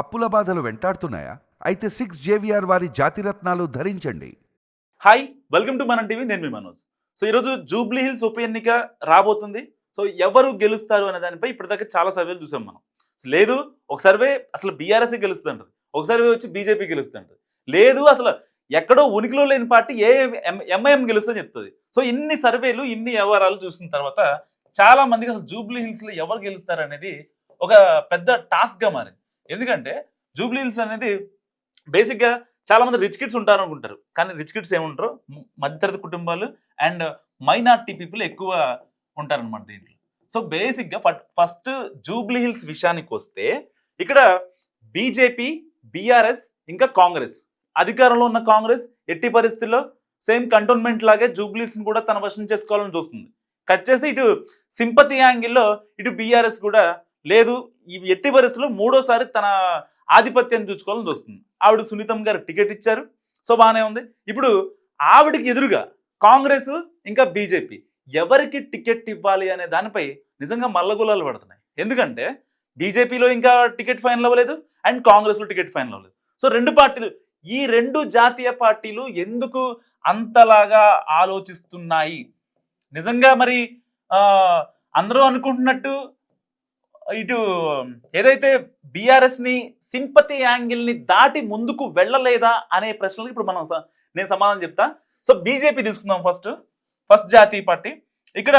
అప్పుల బాధలు వెంటాడుతున్నాయా? అయితే సిక్స్ జేవిఆర్ వారి జాతిరత్నాలు ధరించండి. హాయ్ వెల్కమ్ టు మన టీవీ నేను మీ మనోజ్. సో ఈరోజు జూబ్లీ హిల్స్ ఉప ఎన్నిక రాబోతుంది. సో ఎవరు గెలుస్తారు అనే దానిపై ఇప్పటిదాకా చాలా సర్వేలు చూసాం మనం. లేదు ఒక సర్వే అసలు బీఆర్ఎస్ గెలుస్తుంటారు ఒక సర్వే వచ్చి బీజేపీ గెలుస్తుంటారు లేదు అసలు ఎక్కడో ఉనికిలో లేని పార్టీ ఏ ఎంఐఎం గెలుస్తుందని చెప్తుంది. సో ఇన్ని సర్వేలు ఇన్ని వ్యవహారాలు చూసిన తర్వాత చాలా మందికి అసలు జూబ్లీ హిల్స్లో ఎవరు గెలుస్తారు అనేది ఒక పెద్ద టాస్క్గా మారింది. ఎందుకంటే జూబ్లీ హిల్స్ అనేది బేసిక్గా చాలా మంది రిచ్ కిడ్స్ ఉంటారు అనుకుంటారు కానీ రిచ్ కిడ్స్ ఏముంటారు? మధ్యతరగతి కుటుంబాలు అండ్ మైనార్టీ పీపుల్ ఎక్కువ ఉంటారనమాట దీంట్లో. సో బేసిక్గా ఫస్ట్ జూబ్లీ హిల్స్ విషయానికి వస్తే ఇక్కడ బీజేపీ బీఆర్ఎస్ ఇంకా కాంగ్రెస్ అధికారంలో ఉన్న కాంగ్రెస్ ఎట్టి పరిస్థితుల్లో సేమ్ కంటోన్మెంట్ లాగే జూబ్లీస్ కూడా తన వశం చేసుకోవాలని చూస్తుంది. కట్ చేస్తే ఇటు సింపతి యాంగిల్లో ఇటు బీఆర్ఎస్ కూడా లేదు ఈ ఎట్టి పరిస్థితుల్లో మూడోసారి తన ఆధిపత్యాన్ని చూసుకోవాలని చూస్తుంది. ఆవిడ సునీతం గారు టికెట్ ఇచ్చారు. సో బాగానే ఉంది. ఇప్పుడు ఆవిడకి ఎదురుగా కాంగ్రెస్ ఇంకా బీజేపీ ఎవరికి టికెట్ ఇవ్వాలి అనే దానిపై నిజంగా మల్లగులాలు పడుతున్నాయి. ఎందుకంటే బీజేపీలో ఇంకా టికెట్ ఫైనల్ అవ్వలేదు అండ్ కాంగ్రెస్లో టికెట్ ఫైనల్ అవ్వలేదు. సో రెండు పార్టీలు ఈ రెండు జాతీయ పార్టీలు ఎందుకు అంతలాగా ఆలోచిస్తున్నాయి? నిజంగా మరి అందరూ అనుకుంటున్నట్టు ఇటు ఏదైతే బీఆర్ఎస్ని సింపతి యాంగిల్ని దాటి ముందుకు వెళ్ళలేదా అనే ప్రశ్నలకు ఇప్పుడు మనం నేను సమాధానం చెప్తా. సో బీజేపీ తీసుకుందాం ఫస్ట్. ఫస్ట్ జాతీయ పార్టీ. ఇక్కడ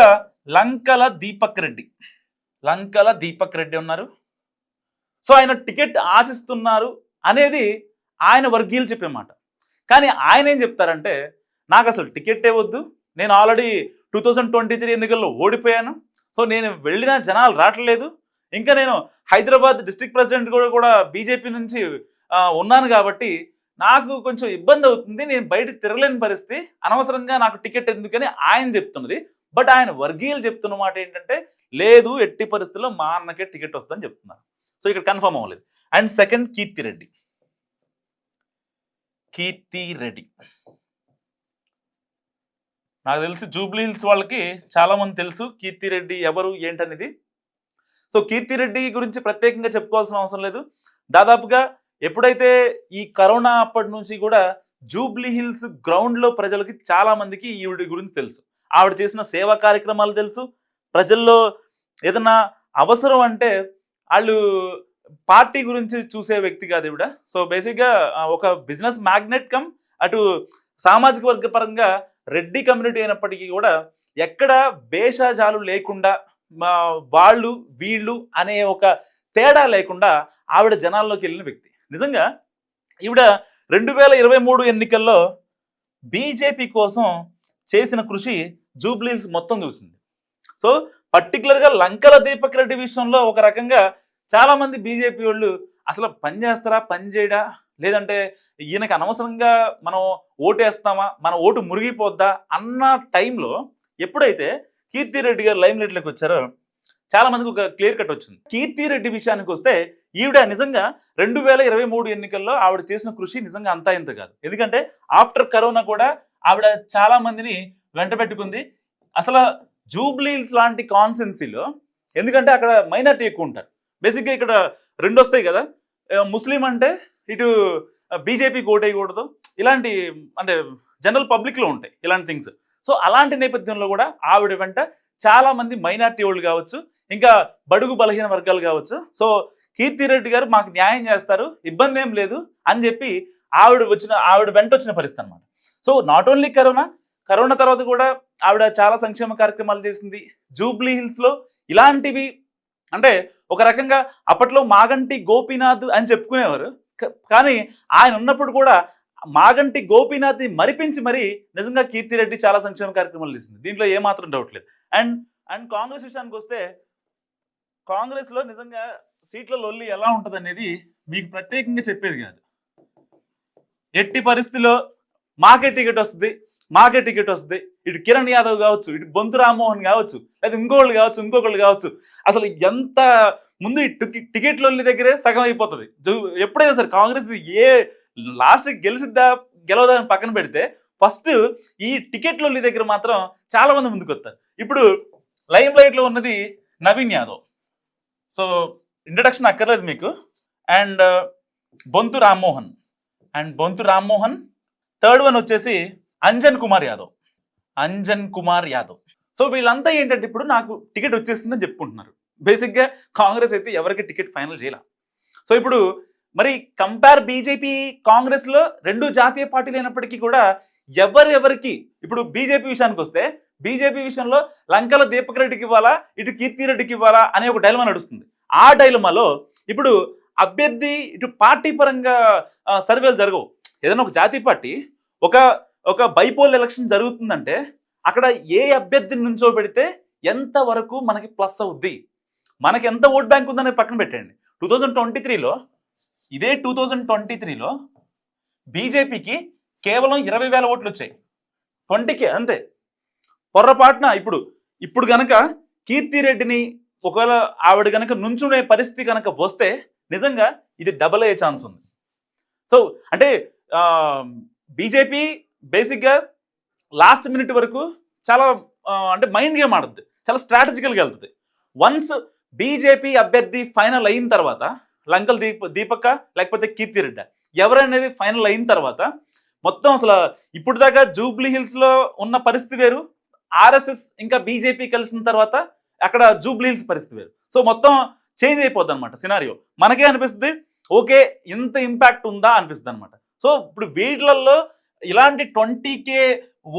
లంకల దీపక్ రెడ్డి. లంకల దీపక్ రెడ్డి ఉన్నారు. సో ఆయన టికెట్ ఆశిస్తున్నారు అనేది ఆయన వర్గీయులు చెప్పే మాట. కానీ ఆయన ఏం చెప్తారంటే నాకు అసలు టికెట్టే వద్దు. నేను already two thousand twenty three ఎన్నికల్లో ఓడిపోయాను. సో నేను వెళ్ళిన జనాలు రావట్లేదు. ఇంకా నేను హైదరాబాద్ డిస్ట్రిక్ట్ ప్రెసిడెంట్ కూడా కూడా బీజేపీ నుంచి ఉన్నాను కాబట్టి నాకు కొంచెం ఇబ్బంది అవుతుంది. నేను బయట తిరగలేని పరిస్థితి. అనవసరంగా నాకు టికెట్ ఎందుకని ఆయన చెప్తున్నది. బట్ ఆయన వర్గీయులు చెప్తున్న మాట ఏంటంటే లేదు ఎట్టి పరిస్థితుల్లో మా అన్నకే టికెట్ వస్తుందని చెప్తున్నారు. సో ఇక్కడ కన్ఫర్మ్ అవ్వలేదు. And second Keerthi Reddy. కీర్తి రెడ్డి. నాకు తెలిసి జూబ్లీ హిల్స్ వాళ్ళకి చాలామంది తెలుసు. కీర్తి రెడ్డి ఎవరు ఏంటనేది. సో కీర్తి రెడ్డి గురించి ప్రత్యేకంగా చెప్పుకోవాల్సిన అవసరం లేదు. దాదాపుగా ఎప్పుడైతే ఈ కరోనా అప్పటి నుంచి కూడా జూబ్లీ హిల్స్ గ్రౌండ్లో ప్రజలకి చాలా మందికి ఈవిడ గురించి తెలుసు. ఆవిడ చేసిన సేవా కార్యక్రమాలు తెలుసు. ప్రజల్లో ఏదన్నా అవసరం అంటే వాళ్ళు పార్టీ గురించి చూసే వ్యక్తి కాదు ఈవిడ. సో బేసిక్గా ఒక బిజినెస్ మ్యాగ్నెట్ కమ్ అటు సామాజిక వర్గ పరంగా రెడ్డి కమ్యూనిటీ అయినప్పటికీ కూడా ఎక్కడ భేషజాలు లేకుండా వాళ్ళు వీళ్ళు అనే ఒక తేడా లేకుండా ఆవిడ జనాల్లోకి వెళ్ళిన వ్యక్తి. నిజంగా ఈవిడ రెండు వేల ఇరవై మూడు ఎన్నికల్లో బీజేపీ కోసం చేసిన కృషి జూబ్లీల్స్ మొత్తం చూసింది. సో పర్టికులర్గా లంకల దీపక్ రెడ్డి విషయంలో ఒక రకంగా చాలామంది బీజేపీ వాళ్ళు అసలు పని చేస్తారా పని చేయడా? లేదంటే ఈయనకి అనవసరంగా మనం ఓటేస్తామా? మన ఓటు మురిగిపోద్దా? అన్న టైంలో ఎప్పుడైతే కీర్తి రెడ్డి గారు లైమ్ లైట్లోకి వచ్చారో చాలా మందికి ఒక క్లియర్ కట్ వచ్చింది. కీర్తి రెడ్డి విషయానికి వస్తే ఈవిడ నిజంగా రెండు వేల ఇరవై మూడు ఎన్నికల్లో ఆవిడ చేసిన కృషి నిజంగా అంతా ఇంత కాదు. ఎందుకంటే ఆఫ్టర్ కరోనా కూడా ఆవిడ చాలా మందిని వెంట పెట్టుకుంది. అసలు జూబ్లీల్స్ లాంటి కాన్సెన్సీలో ఎందుకంటే అక్కడ మైనార్టీ ఎక్కువ ఉంటారు. బేసిక్గా ఇక్కడ రెండు వస్తాయి కదా. ముస్లిం అంటే ఇటు బీజేపీకి ఓటేయకూడదు ఇలాంటి అంటే జనరల్ పబ్లిక్లో ఉంటాయి ఇలాంటి థింగ్స్. సో అలాంటి నేపథ్యంలో కూడా ఆవిడ వెంట చాలా మంది మైనార్టీ వాళ్ళు కావచ్చు ఇంకా బడుగు బలహీన వర్గాలు కావచ్చు. సో కీర్తి రెడ్డి గారు మాకు న్యాయం చేస్తారు ఇబ్బంది ఏం లేదు అని చెప్పి ఆవిడ వచ్చిన ఆవిడ వెంట వచ్చిన పరిస్థితి అనమాట so not only corona corona తర్వాత కూడా ఆవిడ చాలా సంక్షేమ కార్యక్రమాలు చేసింది. జూబ్లీ హిల్స్లో ఇలాంటివి అంటే ఒక రకంగా అప్పట్లో మాగంటి గోపీనాథ్ అని చెప్పుకునేవారు. కానీ ఆయన ఉన్నప్పుడు కూడా మాగంటి గోపీనాథ్ని మరిపించి మరీ నిజంగా కీర్తి రెడ్డి చాలా సంక్షేమ కార్యక్రమాలు ఇస్తుంది దీంట్లో ఏమాత్రం డౌట్ లేదు. అండ్ అండ్ కాంగ్రెస్ విషయానికి వస్తే కాంగ్రెస్లో నిజంగా సీట్ల లొల్లి ఎలా ఉంటుంది అనేది మీకు ప్రత్యేకంగా చెప్పేది కాదు. ఎట్టి పరిస్థితిలో మాకే టికెట్ వస్తుంది మాకే టికెట్ వస్తుంది. ఇటు కిరణ్ యాదవ్ కావచ్చు ఇటు బొంతు రామ్మోహన్ కావచ్చు లేదా ఇంకోళ్ళు కావచ్చు ఇంకొకళ్ళు కావచ్చు. అసలు ఎంత ముందు ఈ టికెట్ లొల్లి దగ్గరే సగం అయిపోతుంది. ఎప్పుడైనా సరే కాంగ్రెస్ ఏ లాస్ట్ గెలిసిద్దా గెలవదా అని పక్కన పెడితే ఫస్ట్ ఈ టికెట్ లొల్లి దగ్గర మాత్రం చాలా మంది ముందుకు వస్తారు ఇప్పుడు లైమ్ లైట్లో ఉన్నది నవీన్ యాదవ్. సో ఇంట్రడక్షన్ అక్కర్లేదు మీకు. And uh, Bonthu Rammohan. And Bonthu Rammohan third one వచ్చేసి అంజన్ కుమార్ యాదవ్. అంజన్ కుమార్ యాదవ్. సో వీళ్ళంతా ఏంటంటే ఇప్పుడు నాకు టికెట్ వచ్చేసిందని చెప్పుకుంటున్నారు. బేసిక్గా కాంగ్రెస్ అయితే ఎవరికి టికెట్ ఫైనల్ చేయాల. సో ఇప్పుడు మరి కంపేర్ బీజేపీ కాంగ్రెస్లో రెండు జాతీయ పార్టీలు అయినప్పటికీ కూడా ఎవరెవరికి ఇప్పుడు బీజేపీ విషయానికి వస్తే బీజేపీ విషయంలో లంకల దీపక్ రెడ్డికి ఇవ్వాలా ఇటు కీర్తి రెడ్డికి ఇవ్వాలా అనే ఒక డైలమా నడుస్తుంది. ఆ డైలమాలో ఇప్పుడు అభ్యర్థి ఇటు పార్టీ పరంగా సర్వేలు జరగవు. ఏదైనా ఒక జాతీయ పార్టీ ఒక ఒక బైపోల్ ఎలక్షన్ జరుగుతుందంటే అక్కడ ఏ అభ్యర్థిని నుంచో పెడితే ఎంత వరకు మనకి ప్లస్ అవుద్ది? మనకి ఎంత ఓట్ బ్యాంక్ ఉందనే పక్కన పెట్టండి టూ థౌజండ్ ట్వంటీ త్రీలో ఇదే టూ థౌజండ్ ట్వంటీ త్రీలో బీజేపీకి కేవలం ఇరవై వేల ఓట్లు వచ్చాయి ట్వంటీకి అంతే. పొర్రపాటున ఇప్పుడు ఇప్పుడు గనక కీర్తి రెడ్డిని ఒకవేళ ఆవిడ గనక నుంచునే పరిస్థితి కనుక వస్తే నిజంగా ఇది డబల్ అయ్యే ఛాన్స్ ఉంది. సో అంటే బీజేపీ బేసిక్గా లాస్ట్ మినిట్ వరకు చాలా అంటే మైండ్ గేమ్ ఆడుద్ది. చాలా స్ట్రాటజికల్గా వెళ్తుంది. వన్స్ బీజేపీ అభ్యర్థి ఫైనల్ అయిన తర్వాత లంకల్ దీప దీపక్క లేకపోతే కీర్తి రెడ్డి. ఎవరనేది ఫైనల్ అయిన తర్వాత మొత్తం అసలు ఇప్పుడు దాకా జూబ్లీ హిల్స్లో ఉన్న పరిస్థితి వేరు. ఆర్ఎస్ఎస్ ఇంకా బీజేపీ కలిసిన తర్వాత అక్కడ జూబ్లీ హిల్స్ పరిస్థితి వేరు. సో మొత్తం చేంజ్ అయిపోద్ది అనమాట సినారియో మనకే అనిపిస్తుంది ఓకే ఇంత ఇంపాక్ట్ ఉందా అనిపిస్తుంది అనమాట సో ఇప్పుడు వీటిలలో ఇలాంటి ట్వంటీ కే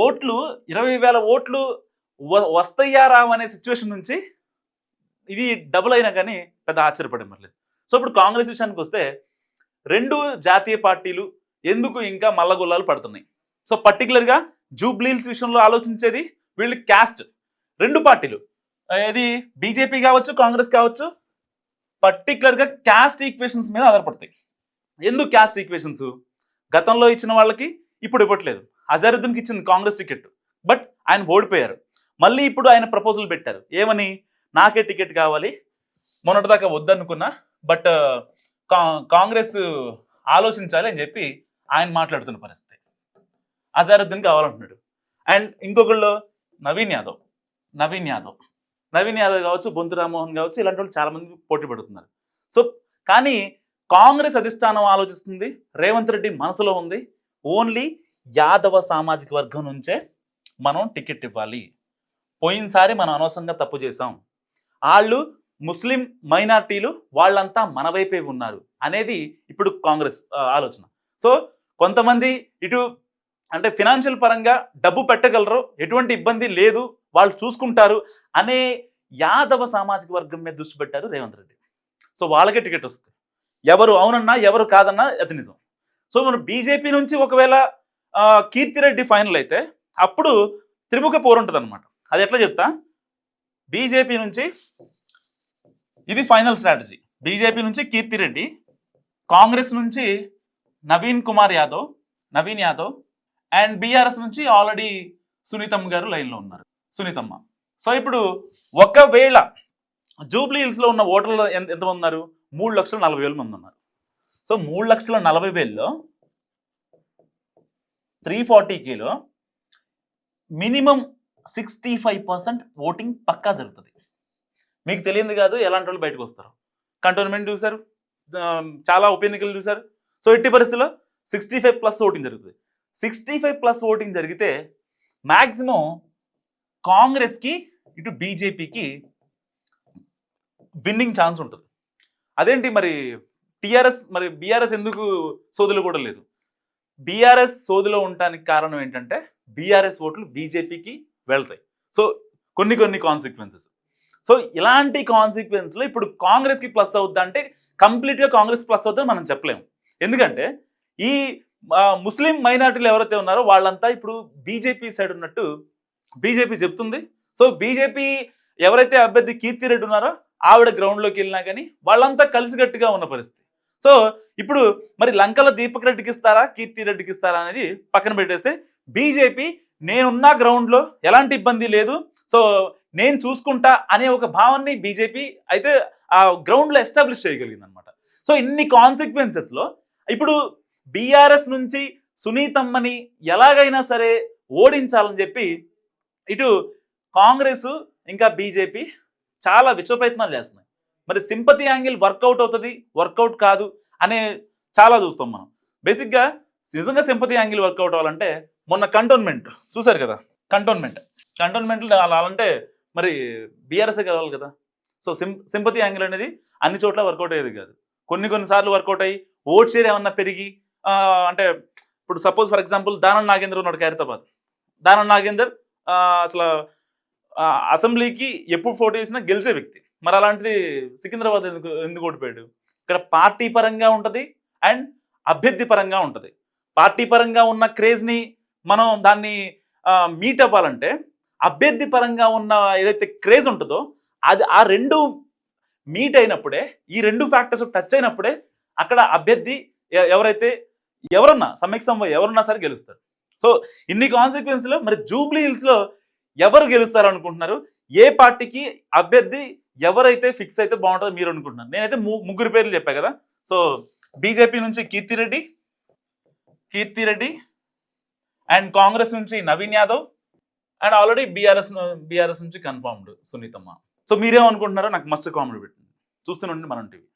ఓట్లు ఇరవై వేల ఓట్లు వ- వస్తాయా అనే సిచ్యువేషన్ నుంచి ఇది డబుల్ అయినా కానీ పెద్ద ఆశ్చర్యపడే మరలేదు సో ఇప్పుడు కాంగ్రెస్ విషయానికి వస్తే రెండు జాతీయ పార్టీలు ఎందుకు ఇంకా మల్లగొల్లాలు పడుతున్నాయి? సో పర్టికులర్గా జూబ్లీల్స్ విషయంలో ఆలోచించేది వీళ్ళు క్యాస్ట్ రెండు పార్టీలు. ఇది బీజేపీ కావచ్చు కాంగ్రెస్ కావచ్చు పర్టికులర్గా క్యాస్ట్ ఈక్వేషన్స్ మీద ఆధారపడతాయి. ఎందుకు క్యాస్ట్ ఈక్వేషన్స్ గతంలో ఇచ్చిన వాళ్ళకి ఇప్పుడు ఇవ్వట్లేదు. అజరుద్దీన్కి ఇచ్చింది కాంగ్రెస్ టికెట్ బట్ ఆయన ఓడిపోయారు. మళ్ళీ ఇప్పుడు ఆయన ప్రపోజల్ పెట్టారు. ఏమని? నాకే టికెట్ కావాలి మొన్నటిదాకా వద్దనుకున్నా బట్ కాంగ్రెస్ ఆలోచించాలి అని చెప్పి ఆయన మాట్లాడుతున్న పరిస్థితి. అజారుద్దీన్ కావాలంటున్నాడు. అండ్ ఇంకొకళ్ళు నవీన్ యాదవ్. నవీన్ యాదవ్. నవీన్ యాదవ్ కావచ్చు బొంతు రామ్మోహన్ కావచ్చు ఇలాంటి వాళ్ళు చాలా మంది పోటీ పడుతున్నారు. సో కానీ కాంగ్రెస్ అధిష్టానం ఆలోచిస్తుంది. రేవంత్ రెడ్డి మనసులో ఉంది. ఓన్లీ యాదవ సామాజిక వర్గం నుంచే మనం టికెట్ ఇవ్వాలి. పోయినసారి మనం అనవసరంగా తప్పు చేసాం వాళ్ళు ముస్లిం మైనార్టీలు వాళ్ళంతా మన వైపే ఉన్నారు అనేది ఇప్పుడు కాంగ్రెస్ ఆలోచన. సో కొంతమంది ఇటు అంటే ఫినాన్షియల్ పరంగా డబ్బు పెట్టగలరు ఎటువంటి ఇబ్బంది లేదు వాళ్ళు చూసుకుంటారు అనే యాదవ సామాజిక వర్గం మీద దృష్టి పెట్టారు రేవంత్ రెడ్డి. సో వాళ్ళకే టికెట్ వస్తుంది ఎవరు అవునన్నా ఎవరు కాదన్నా అది నిజం. సో మనం బీజేపీ నుంచి ఒకవేళ కీర్తిరెడ్డి ఫైనల్ అయితే అప్పుడు త్రిముఖ పోరు ఉంటుంది అనమాట అది ఎట్లా చెప్తా? బీజేపీ నుంచి ఇది ఫైనల్ స్ట్రాటజీ. బీజేపీ నుంచి కీర్తిరెడ్డి కాంగ్రెస్ నుంచి నవీన్ కుమార్ యాదవ్ నవీన్ యాదవ్ అండ్ బీఆర్ఎస్ నుంచి ఆల్రెడీ సునీతమ్మ గారు లైన్లో ఉన్నారు. సునీతమ్మ. సో ఇప్పుడు ఒకవేళ జూబ్లీ హిల్స్లో ఉన్న ఓటర్లు ఎంత ఎంతమంది ఉన్నారు? మూడు లక్షల నలభై వేల మంది ఉన్నారు. సో మూడు లక్షల నలభై వేల్లో three forty Khelo minimum sixty five percent voting పక్కా జరుగుతుంది. మీకు తెలియదు కాదు ఎలాంటి వాళ్ళు బయటకు వస్తారు? కంటోన్మెంట్ చూశారు చాలా ఉప ఎన్నికలు చూశారు. సో ఎట్టి పరిస్థితుల్లో సిక్స్టీ ఫైవ్ ప్లస్ ఓటింగ్ జరుగుతుంది. సిక్స్టీ ఫైవ్ ప్లస్ ఓటింగ్ జరిగితే మ్యాక్సిమం కాంగ్రెస్కి ఇటు బీజేపీకి విన్నింగ్ ఛాన్స్ ఉంటుంది. అదేంటి మరి? టీఆర్ఎస్ మరి బీఆర్ఎస్ ఎందుకు సోదులు కూడా లేదు? బీఆర్ఎస్ సోదులో ఉండటానికి కారణం ఏంటంటే బీఆర్ఎస్ ఓట్లు బీజేపీకి వెళ్తాయి. సో కొన్ని కొన్ని కాన్సిక్వెన్సెస్ సో ఇలాంటి కాన్సిక్వెన్స్లో ఇప్పుడు కాంగ్రెస్కి ప్లస్ అవుద్దా అంటే కంప్లీట్గా కాంగ్రెస్ ప్లస్ అవుతుందని మనం చెప్పలేము. ఎందుకంటే ఈ ముస్లిం మైనారిటీలు ఎవరైతే ఉన్నారో వాళ్ళంతా ఇప్పుడు బీజేపీ సైడ్ ఉన్నట్టు బీజేపీ చెప్తుంది. సో బీజేపీ ఎవరైతే అభ్యర్థి కీర్తి రెడ్డి ఉన్నారో ఆవిడ గ్రౌండ్లోకి వెళ్ళినా కానీ వాళ్ళంతా కలిసికట్టుగా ఉన్న పరిస్థితి. సో ఇప్పుడు మరి లంకల దీపక్ రెడ్డికి ఇస్తారా కీర్తి రెడ్డికి ఇస్తారా అనేది పక్కన పెట్టేస్తే బీజేపీ నేనున్న గ్రౌండ్లో ఎలాంటి ఇబ్బంది లేదు. సో నేను చూసుకుంటా అనే ఒక భావాన్ని బీజేపీ అయితే ఆ గ్రౌండ్లో ఎస్టాబ్లిష్ చేయగలిగింది అనమాట సో ఇన్ని కాన్సిక్వెన్సెస్లో ఇప్పుడు బీఆర్ఎస్ నుంచి సునీతమ్మని ఎలాగైనా సరే ఓడించాలని చెప్పి ఇటు కాంగ్రెస్ ఇంకా బీజేపీ చాలా విశ్వ ప్రయత్నాలు చేస్తున్నాయి. మరి సింపతి యాంగిల్ వర్కౌట్ అవుతుంది వర్కౌట్ కాదు అనే చాలా చూస్తాం మనం. బేసిక్గా నిజంగా సింపతి యాంగిల్ వర్కౌట్ అవ్వాలంటే మొన్న కంటోన్మెంట్ చూసారు కదా? కంటోన్మెంట్ కంటోన్మెంట్లో అలా అంటే మరి బీఆర్ఎస్ఏ కావాలి కదా? సో సిం సింపతి యాంగిల్ అనేది అన్ని చోట్ల వర్కౌట్ అయ్యేది కాదు. కొన్ని కొన్నిసార్లు వర్కౌట్ అయ్యి ఓట్ షేర్ ఏమన్నా పెరిగి అంటే ఇప్పుడు suppose for example Danam Nagender ఉన్నాడు ఖైరతాబాద్ దానం నాగేందర్ అసలు అసెంబ్లీకి ఎప్పుడు పోటీ చేసినా గెలిచే వ్యక్తి. మరి అలాంటిది సికింద్రాబాద్ ఎందుకు ఎందుకు ఓడిపోయాడు? ఇక్కడ పార్టీ పరంగా ఉంటుంది అండ్ అభ్యర్థి పరంగా ఉంటుంది. పార్టీ పరంగా ఉన్న క్రేజ్ని మనం దాన్ని మీట్ అవ్వాలంటే అభ్యర్థి పరంగా ఉన్న ఏదైతే క్రేజ్ ఉంటుందో అది ఆ రెండు మీట్ అయినప్పుడే ఈ రెండు ఫ్యాక్టర్స్ టచ్ అయినప్పుడే అక్కడ అభ్యర్థి ఎవరైతే ఎవరన్నా సమ్యక్ సంభవ ఎవరున్నా సరే గెలుస్తారు. సో ఇన్ని కాన్సిక్వెన్స్లో మరి జూబ్లీ హిల్స్లో ఎవరు గెలుస్తారు అనుకుంటున్నారు? ఏ పార్టీకి అభ్యర్థి ఎవరైతే ఫిక్స్ అయితే బాగుంటుందో మీరు అనుకుంటున్నారు? నేనైతే ము- ముగ్గురు పేర్లు చెప్పా కదా. సో బీజేపీ నుంచి కీర్తిరెడ్డి కీర్తిరెడ్డి అండ్ కాంగ్రెస్ నుంచి Naveen Yadav and already BRS BRS నుంచి కన్ఫర్మ్డ్ సునీతమ్మ. సో మీరేమనుకుంటున్నారో నాకు మస్ట్ కామెంట్ పెట్టండి. చూస్తూనే ఉండండి మనం టీవీ.